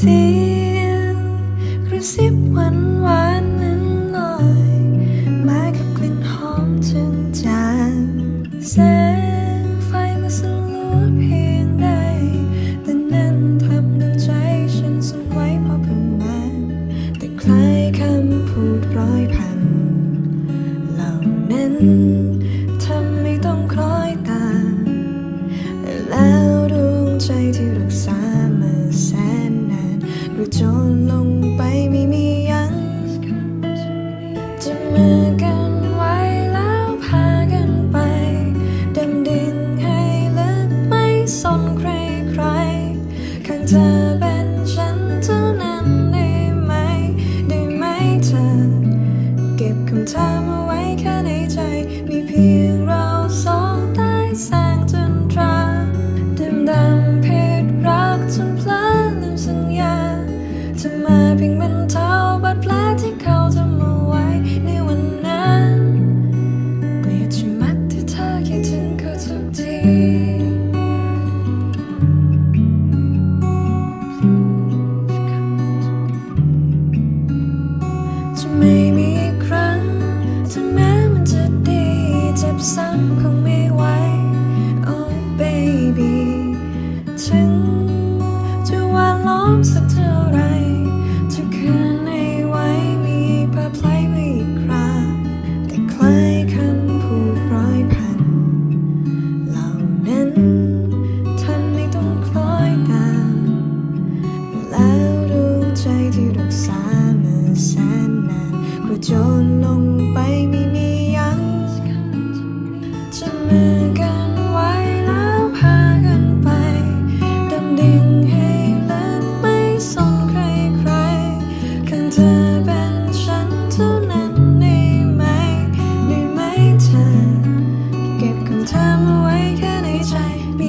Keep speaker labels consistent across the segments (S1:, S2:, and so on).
S1: เสียงกระซิบหวานหวานนั้นลอยมากับกลิ่นหอมจึงจางแสงไฟมาสลัวเพียงใดแต่นั้นทำดวงใจฉันสั่นไหวเพระเพิ่งมาแต่คล้ายคำพูดร้อยพันเหล่านั้น เธอเป็นฉันเท่านั้นได้ไหม ได้ไหมเธอ เก็บคำถามเอาไว้แค่ในใจ มีเพียงเราสองได้แสงจนตราดื่มดำผิดรักจนเพลอลืมสัญญาจะมาเพียงบรรเทาบาดแผลที่เขาทำเอาไว้ในวันนั้น เกลียดชะมัดที่เธอคิดถึงเขาทุกที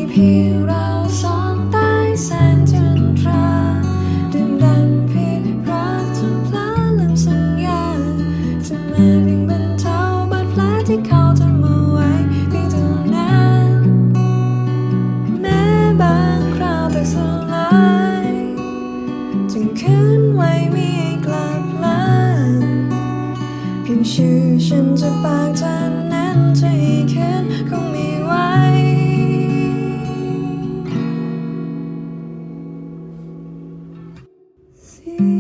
S1: เพียงเราสองใต้แสงจันทราดึงดันพีรักจนพลาลืมสัญญาจะมาเพียงบรเทาบาดแผลที่เขาทำเอาไว้เพียงเท่านั้นแม้บางคราวแต่สลายจึงคืนไว้ม่กลับลานเพียงชื่อฉันจะปากจัน see.